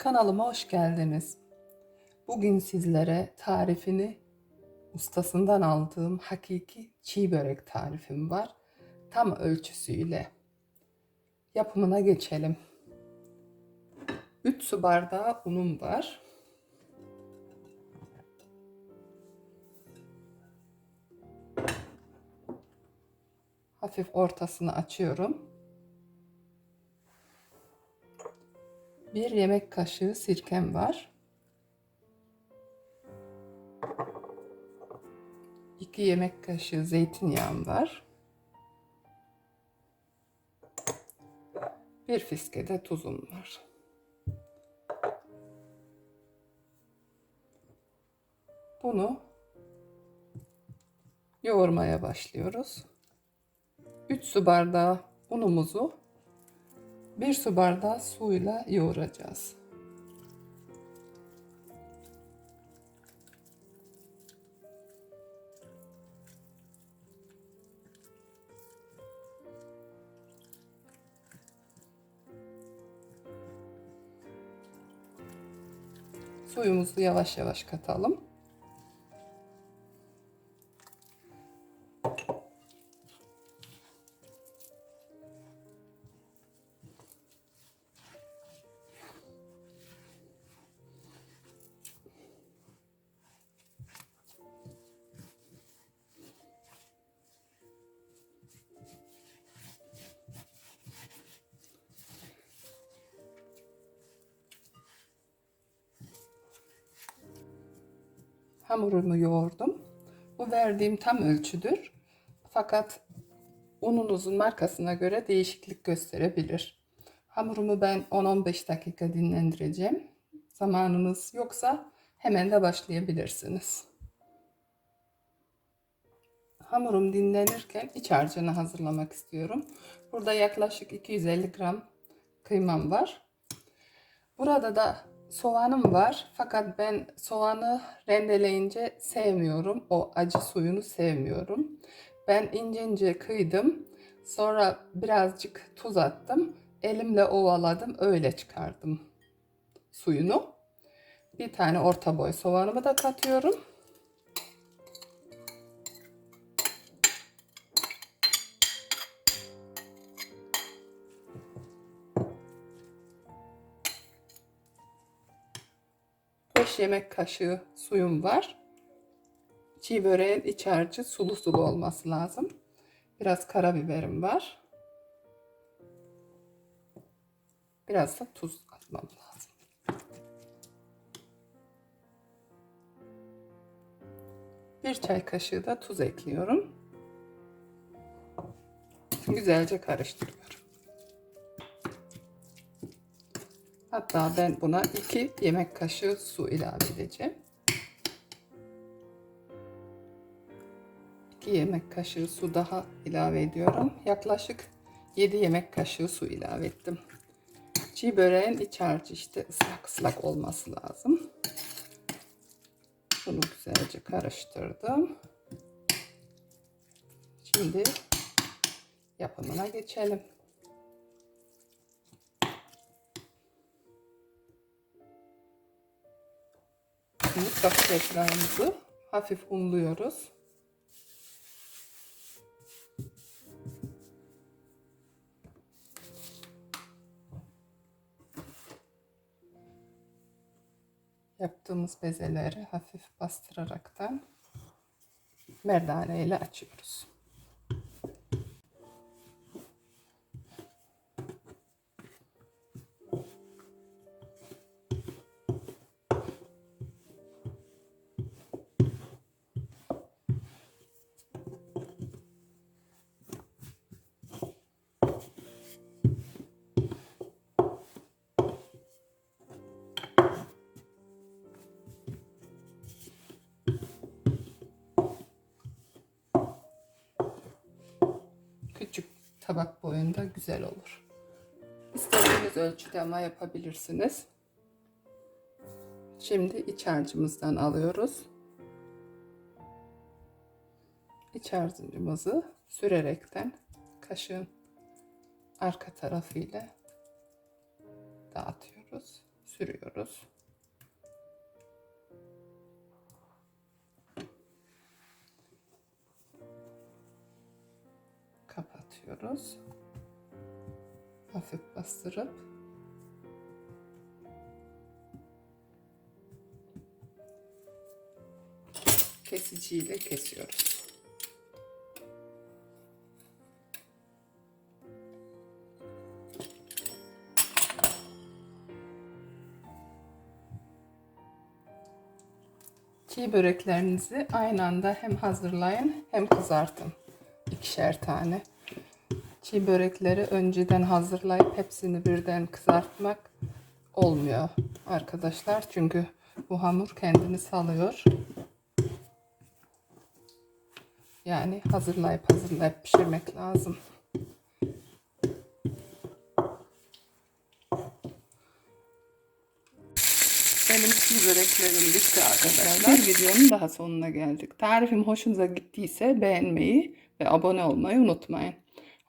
Kanalıma hoş geldiniz. Bugün sizlere tarifini ustasından aldığım hakiki çiğ börek tarifim var. Tam ölçüsüyle. Yapımına geçelim. 3 su bardağı unum var. Hafif ortasını açıyorum. Bir yemek kaşığı sirkem var. 2 yemek kaşığı zeytinyağım var. Bir fiske de tuzum var. Bunu yoğurmaya başlıyoruz. 3 su bardağı unumuzu 1 su bardağı suyla yoğuracağız. Suyumuzu yavaş yavaş katalım. Hamurumu yoğurdum. Bu verdiğim tam ölçüdür. Fakat ununuzun markasına göre değişiklik gösterebilir. Hamurumu ben 10-15 dakika dinlendireceğim. Zamanınız yoksa hemen de başlayabilirsiniz. Hamurum dinlenirken iç harcını hazırlamak istiyorum. Burada yaklaşık 250 gram kıymam var. Burada da soğanım var. Fakat ben soğanı rendeleyince sevmiyorum. O acı suyunu sevmiyorum. Ben ince ince kıydım. Sonra birazcık tuz attım. Elimle ovaladım. Öyle çıkardım suyunu. Bir tane orta boy soğanımı da katıyorum. Beş yemek kaşığı suyum var. Çiğ böreğin iç harcı sulu sulu olması lazım. Biraz karabiberim var. Biraz da tuz atmam lazım. Bir çay kaşığı da tuz ekliyorum. Güzelce karıştırıyorum. Hatta ben buna 2 yemek kaşığı su ilave edeceğim. 2 yemek kaşığı su daha ilave ediyorum. Yaklaşık 7 yemek kaşığı su ilave ettim. Çiğ böreğin iç harcı işte ıslak ıslak olması lazım. Bunu güzelce karıştırdım. Şimdi yapımına geçelim. Şimdi patateslerimizi hafif unluyoruz. Yaptığımız bezeleri hafif bastıraraktan merdane ile açıyoruz. Tabak boyunda güzel olur. İstediğiniz ölçüde ama yapabilirsiniz. Şimdi iç harcımızdan alıyoruz. İç harcımızı sürerekten kaşığın arka tarafıyla dağıtıyoruz. sürüyoruz. Kapatıyoruz. Hafif bastırıp kesiciyle kesiyoruz. Çiğ böreklerinizi aynı anda hem hazırlayın hem kızartın. İkişer tane. Çiğ börekleri önceden hazırlayıp hepsini birden kızartmak olmuyor arkadaşlar. Çünkü bu hamur kendini salıyor. Yani hazırlayıp hazırlayıp pişirmek lazım. Benim çiğ böreklerim bitti arkadaşlar. Bir videonun daha sonuna geldik. Tarifim hoşunuza gittiyse beğenmeyi ve abone olmayı unutmayın.